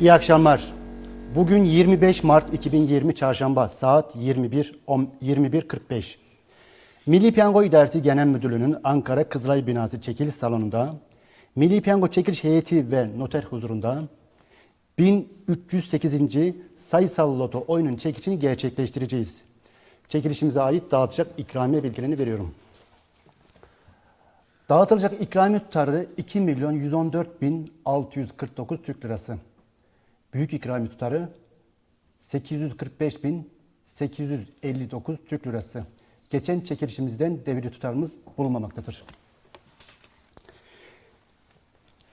İyi akşamlar. Bugün 25 Mart 2020 Çarşamba saat 21 on- 21.45. Milli Piyango İdaresi Genel Müdürlüğü'nün Ankara Kızılay Binası çekiliş salonunda Milli Piyango çekiliş heyeti ve noter huzurunda 1308. sayısal loto oyunun çekilişini gerçekleştireceğiz. Çekilişimize ait dağıtacak ikramiye bilgilerini veriyorum. Dağıtılacak ikramiye tutarı 2 milyon 114 bin 649 Türk lirası. Büyük ikramiye tutarı 845 bin 859 Türk lirası. Geçen çekilişimizden devri tutarımız bulunmamaktadır.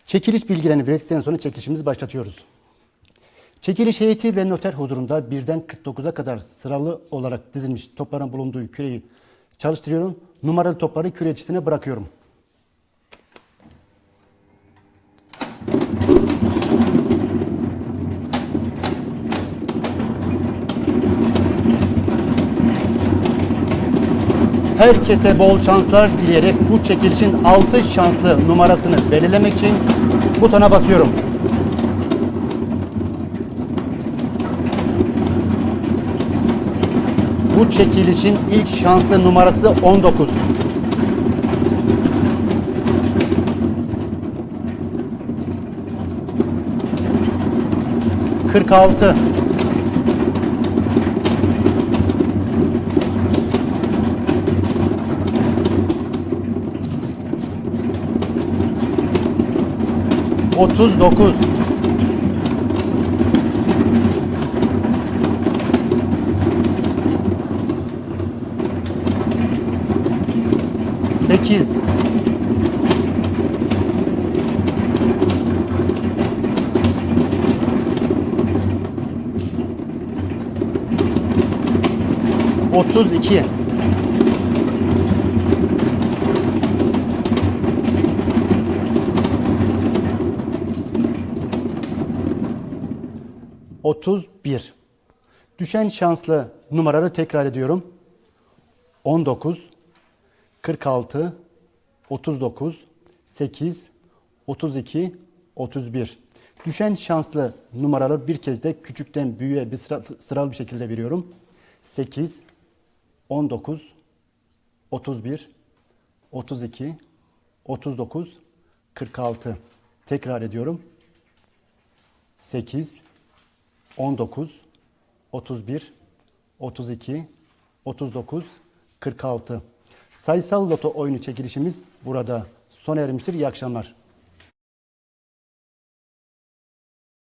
Çekiliş bilgilerini verdikten sonra çekilişimizi başlatıyoruz. Çekiliş heyeti ve noter huzurunda birden 49'a kadar sıralı olarak dizilmiş topların bulunduğu küreyi çalıştırıyorum. Numaralı topları küreçisine bırakıyorum. Herkese bol şanslar dileyerek bu çekilişin 6 şanslı numarasını belirlemek için butona basıyorum. Bu çekilişin ilk şanslı numarası 19. Kırk altı. Otuz dokuz. Sekiz. Otuz iki. Otuz bir. Düşen şanslı numaraları tekrar ediyorum. 19 46 39 8 32 31 Düşen şanslı numaraları bir kez de küçükten büyüğe bir sıra, sıralı bir şekilde veriyorum. 8 19 31 32 39 46 Tekrar ediyorum. 8 19 31 32 39 46 Sayısal loto oyunu çekilişimiz burada sona ermiştir. İyi akşamlar.